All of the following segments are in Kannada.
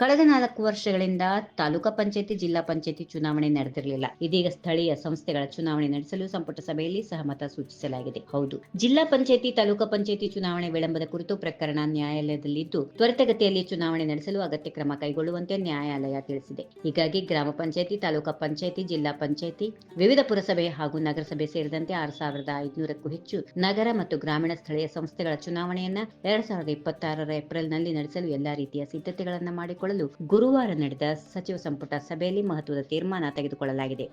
ಕಳೆದ ನಾಲ್ಕು ವರ್ಷಗಳಿಂದ ತಾಲೂಕಾ ಪಂಚಾಯತಿ, ಜಿಲ್ಲಾ ಪಂಚಾಯತಿ ಚುನಾವಣೆ ನಡೆದಿರಲಿಲ್ಲ. ಇದೀಗ ಸ್ಥಳೀಯ ಸಂಸ್ಥೆಗಳ ಚುನಾವಣೆ ನಡೆಸಲು ಸಂಪುಟ ಸಭೆಯಲ್ಲಿ ಸಹಮತ ಸೂಚಿಸಲಾಗಿದೆ. ಹೌದು. ಜಿಲ್ಲಾ ಪಂಚಾಯತಿ, ತಾಲೂಕಾ ಪಂಚಾಯತಿ ಚುನಾವಣೆ ವಿಳಂಬದ ಕುರಿತು ಪ್ರಕರಣ ನ್ಯಾಯಾಲಯದಲ್ಲಿದ್ದು, ತ್ವರಿತಗತಿಯಲ್ಲಿ ಚುನಾವಣೆ ನಡೆಸಲು ಅಗತ್ಯ ಕ್ರಮ ಕೈಗೊಳ್ಳುವಂತೆ ನ್ಯಾಯಾಲಯ ತಿಳಿಸಿದೆ. ಹೀಗಾಗಿ ಗ್ರಾಮ ಪಂಚಾಯತಿ, ತಾಲೂಕಾ ಪಂಚಾಯತಿ, ಜಿಲ್ಲಾ ಪಂಚಾಯತಿ, ವಿವಿಧ ಪುರಸಭೆ ಹಾಗೂ ನಗರಸಭೆ ಸೇರಿದಂತೆ ಆರು ಸಾವಿರದ ಐದುನೂರಕ್ಕೂ ಹೆಚ್ಚು ನಗರ ಮತ್ತು ಗ್ರಾಮೀಣ ಸ್ಥಳೀಯ ಸಂಸ್ಥೆಗಳ ಚುನಾವಣೆಯನ್ನ ಎರಡ್ ಸಾವಿರದ ಇಪ್ಪತ್ತಾರರ ಏಪ್ರಿಲ್ನಲ್ಲಿ ನಡೆಸಲು ಎಲ್ಲಾ ರೀತಿಯ ಸಿದ್ಧತೆಗಳನ್ನು ಮಾಡಿಕೊಳ್ಳಲು ಗುರುವಾರ ನಡೆದ ಸಚಿವ ಸಂಪುಟ ಸಭೆಯಲ್ಲಿ ಮಹತ್ವದ ತೀರ್ಮಾನ ತೆಗೆದುಕೊಳ್ಳಲಾಗಿದೆ.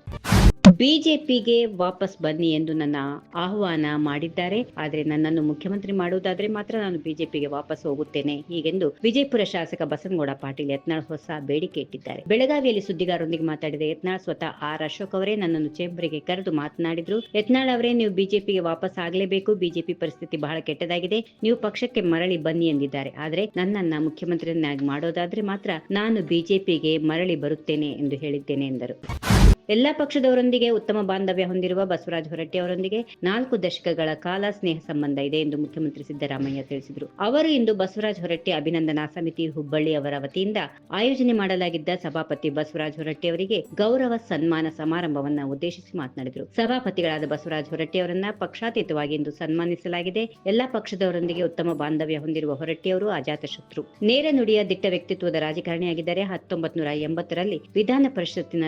ಬಿಜೆಪಿಗೆ ವಾಪಸ್ ಬನ್ನಿ ಎಂದು ನನ್ನ ಆಹ್ವಾನ ಮಾಡಿದ್ದಾರೆ. ಆದರೆ ನನ್ನನ್ನು ಮುಖ್ಯಮಂತ್ರಿ ಮಾಡುವುದಾದ್ರೆ ಮಾತ್ರ ನಾನು ಬಿಜೆಪಿಗೆ ವಾಪಸ್ ಹೋಗುತ್ತೇನೆ ಹೀಗೆಂದು ವಿಜಯಪುರ ಶಾಸಕ ಬಸನಗೌಡ ಪಾಟೀಲ್ ಯತ್ನಾಳ್ ಹೊಸ ಬೇಡಿಕೆ ಇಟ್ಟಿದ್ದಾರೆ. ಬೆಳಗಾವಿಯಲ್ಲಿ ಸುದ್ದಿಗಾರರೊಂದಿಗೆ ಮಾತಾಡಿದ ಯತ್ನಾಳ್, ಸ್ವತಃ ಆರ್ ಅಶೋಕ್ ಅವರೇ ನನ್ನನ್ನು ಚೇಂಬರ್ಗೆ ಕರೆದು ಮಾತನಾಡಿದ್ರು. ಯತ್ನಾಳ್ ಅವರೇ, ನೀವು ಬಿಜೆಪಿಗೆ ವಾಪಸ್ ಆಗಲೇಬೇಕು. ಬಿಜೆಪಿ ಪರಿಸ್ಥಿತಿ ಬಹಳ ಕೆಟ್ಟದಾಗಿದೆ. ನೀವು ಪಕ್ಷಕ್ಕೆ ಮರಳಿ ಬನ್ನಿ ಎಂದಿದ್ದಾರೆ. ಆದರೆ ನನ್ನನ್ನ ಮುಖ್ಯಮಂತ್ರಿಯನ್ನಾಗಿ ಮಾಡೋದಾದ್ರೆ ಮಾತ್ರ ನಾನು ಬಿಜೆಪಿಗೆ ಮರಳಿ ಬರುತ್ತೇನೆ ಎಂದು ಹೇಳಿದ್ದೇನೆ ಎಂದರು. ಎಲ್ಲಾ ಪಕ್ಷದವರೊಂದಿಗೆ ಉತ್ತಮ ಬಾಂಧವ್ಯ ಹೊಂದಿರುವ ಬಸವರಾಜ ಹೊರಟ್ಟಿ ಅವರೊಂದಿಗೆ ನಾಲ್ಕು ದಶಕಗಳ ಕಾಲ ಸ್ನೇಹ ಸಂಬಂಧ ಇದೆ ಎಂದು ಮುಖ್ಯಮಂತ್ರಿ ಸಿದ್ದರಾಮಯ್ಯ ತಿಳಿಸಿದರು. ಅವರು ಇಂದು ಬಸವರಾಜ ಹೊರಟ್ಟಿ ಅಭಿನಂದನಾ ಸಮಿತಿ ಹುಬ್ಬಳ್ಳಿ ಅವರ ವತಿಯಿಂದ ಆಯೋಜನೆ ಮಾಡಲಾಗಿದ್ದ ಸಭಾಪತಿ ಬಸವರಾಜ ಹೊರಟ್ಟಿ ಅವರಿಗೆ ಗೌರವ ಸನ್ಮಾನ ಸಮಾರಂಭವನ್ನ ಉದ್ದೇಶಿಸಿ ಮಾತನಾಡಿದರು. ಸಭಾಪತಿಗಳಾದ ಬಸವರಾಜ ಹೊರಟ್ಟಿ ಅವರನ್ನ ಪಕ್ಷಾತೀತವಾಗಿ ಇಂದು ಸನ್ಮಾನಿಸಲಾಗಿದೆ. ಎಲ್ಲಾ ಪಕ್ಷದವರೊಂದಿಗೆ ಉತ್ತಮ ಬಾಂಧವ್ಯ ಹೊಂದಿರುವ ಹೊರಟ್ಟಿ ಅವರು ಅಜಾತಶತ್ರು ನೇರ ನುಡಿಯ ದಿಟ್ಟ ವ್ಯಕ್ತಿತ್ವದ ರಾಜಕಾರಣಿಯಾಗಿದ್ದಾರೆ. ಹತ್ತೊಂಬತ್ತು ನೂರ ಎಂಬತ್ತರಲ್ಲಿ ವಿಧಾನ ಪರಿಷತ್ತಿನ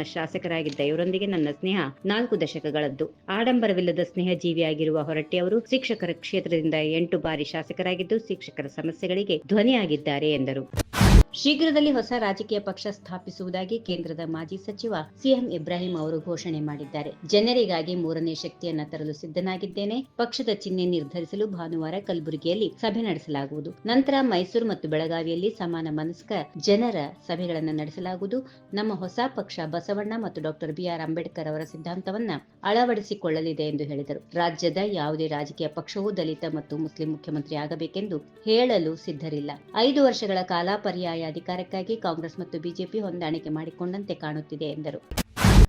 ಶಾಸಕರಾಗಿದ್ದ ಇವರೊಂದಿಗೆ ನನ್ನ ಸ್ನೇಹ ನಾಲ್ಕು ದಶಕಗಳದ್ದು. ಆಡಂಬರವಿಲ್ಲದ ಸ್ನೇಹ ಜೀವಿಯಾಗಿರುವ ಹೊರಟ್ಟಿ ಅವರು ಶಿಕ್ಷಕರ ಕ್ಷೇತ್ರದಿಂದ ಎಂಟು ಬಾರಿ ಶಾಸಕರಾಗಿದ್ದು ಶಿಕ್ಷಕರ ಸಮಸ್ಯೆಗಳಿಗೆ ಧ್ವನಿಯಾಗಿದ್ದಾರೆ ಎಂದರು. ಶೀಘ್ರದಲ್ಲಿ ಹೊಸ ರಾಜಕೀಯ ಪಕ್ಷ ಸ್ಥಾಪಿಸುವುದಾಗಿ ಕೇಂದ್ರದ ಮಾಜಿ ಸಚಿವ ಸಿಎಂ ಇಬ್ರಾಹಿಂ ಅವರು ಘೋಷಣೆ ಮಾಡಿದ್ದಾರೆ. ಜನರಿಗಾಗಿ ಮೂರನೇ ಶಕ್ತಿಯನ್ನ ತರಲು ಸಿದ್ಧನಾಗಿದ್ದೇನೆ. ಪಕ್ಷದ ಚಿಹ್ನೆ ನಿರ್ಧರಿಸಲು ಭಾನುವಾರ ಕಲಬುರಗಿಯಲ್ಲಿ ಸಭೆ ನಡೆಸಲಾಗುವುದು. ನಂತರ ಮೈಸೂರು ಮತ್ತು ಬೆಳಗಾವಿಯಲ್ಲಿ ಸಮಾನ ಮನಸ್ಕ ಜನರ ಸಭೆಗಳನ್ನು ನಡೆಸಲಾಗುವುದು. ನಮ್ಮ ಹೊಸ ಪಕ್ಷ ಬಸವಣ್ಣ ಮತ್ತು ಡಾಕ್ಟರ್ ಬಿಆರ್ ಅಂಬೇಡ್ಕರ್ ಅವರ ಸಿದ್ಧಾಂತವನ್ನ ಅಳವಡಿಸಿಕೊಳ್ಳಲಿದೆ ಎಂದು ಹೇಳಿದರು. ರಾಜ್ಯದ ಯಾವುದೇ ರಾಜಕೀಯ ಪಕ್ಷವು ದಲಿತ ಮತ್ತು ಮುಸ್ಲಿಂ ಮುಖ್ಯಮಂತ್ರಿ ಆಗಬೇಕೆಂದು ಹೇಳಲು ಸಿದ್ಧರಿಲ್ಲ. ಐದು ವರ್ಷಗಳ ಕಾಲ ಪರ್ಯಾಯ ಅಧಿಕಾರಕ್ಕಾಗಿ ಕಾಂಗ್ರೆಸ್ ಮತ್ತು ಬಿಜೆಪಿ ಹೊಂದಾಣಿಕೆ ಮಾಡಿಕೊಂಡಂತೆ ಕಾಣುತ್ತಿದೆ ಎಂದರು.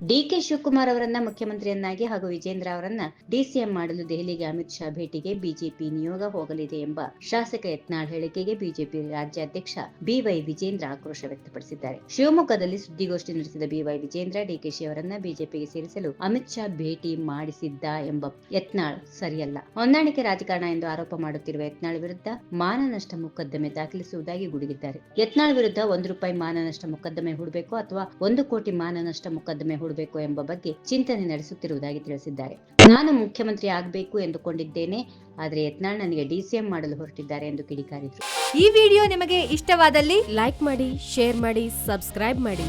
ಡಿಕೆ ಶಿವಕುಮಾರ್ ಅವರನ್ನ ಮುಖ್ಯಮಂತ್ರಿಯನ್ನಾಗಿ ಹಾಗೂ ವಿಜೇಂದ್ರ ಅವರನ್ನ ಡಿಸಿಎಂ ಮಾಡಲು ದೆಹಲಿಗೆ ಅಮಿತ್ ಶಾ ಭೇಟಿಗೆ ಬಿಜೆಪಿ ನಿಯೋಗ ಹೋಗಲಿದೆ ಎಂಬ ಶಾಸಕ ಯತ್ನಾಳ್ ಹೇಳಿಕೆಗೆ ಬಿಜೆಪಿ ರಾಜ್ಯಾಧ್ಯಕ್ಷ ಬಿವೈ ವಿಜೇಂದ್ರ ಆಕ್ರೋಶ ವ್ಯಕ್ತಪಡಿಸಿದ್ದಾರೆ. ಶಿವಮೊಗ್ಗದಲ್ಲಿ ಸುದ್ದಿಗೋಷ್ಠಿ ನಡೆಸಿದ ಬಿವೈ ವಿಜೇಂದ್ರ ಡಿಕೆಶಿ ಅವರನ್ನ ಬಿಜೆಪಿಗೆ ಸೇರಿಸಲು ಅಮಿತ್ ಶಾ ಭೇಟಿ ಮಾಡಿಸಿದ್ದ ಎಂಬ ಯತ್ನಾಳ್ ಸರಿಯಲ್ಲ. ಹೊಂದಾಣಿಕೆ ರಾಜಕಾರಣ ಎಂದು ಆರೋಪ ಮಾಡುತ್ತಿರುವ ಯತ್ನಾಳ್ ವಿರುದ್ಧ ಮಾನನಷ್ಟ ಮೊಕದ್ದಮೆ ದಾಖಲಿಸುವುದಾಗಿ ಗುಡುಗಿದ್ದಾರೆ. ಯತ್ನಾಳ್ ವಿರುದ್ಧ ಒಂದು ರೂಪಾಯಿ ಮಾನನಷ್ಟ ಮೊಕದ್ದಮೆ ಹೂಡಬೇಕು ಅಥವಾ ಒಂದು ಕೋಟಿ ಮಾನನಷ್ಟ ಮೊಕದ್ದಮೆ ಹೂಡಬೇಕು ಎಂಬ ಬಗ್ಗೆ ಚಿಂತನೆ ನಡೆಸುತ್ತಿರುವುದಾಗಿ ತಿಳಿಸಿದ್ದಾರೆ. ನಾನು ಮುಖ್ಯಮಂತ್ರಿ ಆಗಬೇಕು ಎಂದುಕೊಂಡಿದ್ದೇನೆ, ಆದರೆ ಯತ್ನಾಳ್ ನನಗೆ ಡಿಸಿಎಂ ಮಾಡಲು ಹೊರಟಿದ್ದಾರೆ ಎಂದು ಕಿಡಿಕಾರಿದರು. ಈ ವಿಡಿಯೋ ನಿಮಗೆ ಇಷ್ಟವಾದಲ್ಲಿ ಲೈಕ್ ಮಾಡಿ, ಶೇರ್ ಮಾಡಿ, ಸಬ್ಸ್ಕ್ರೈಬ್ ಮಾಡಿ.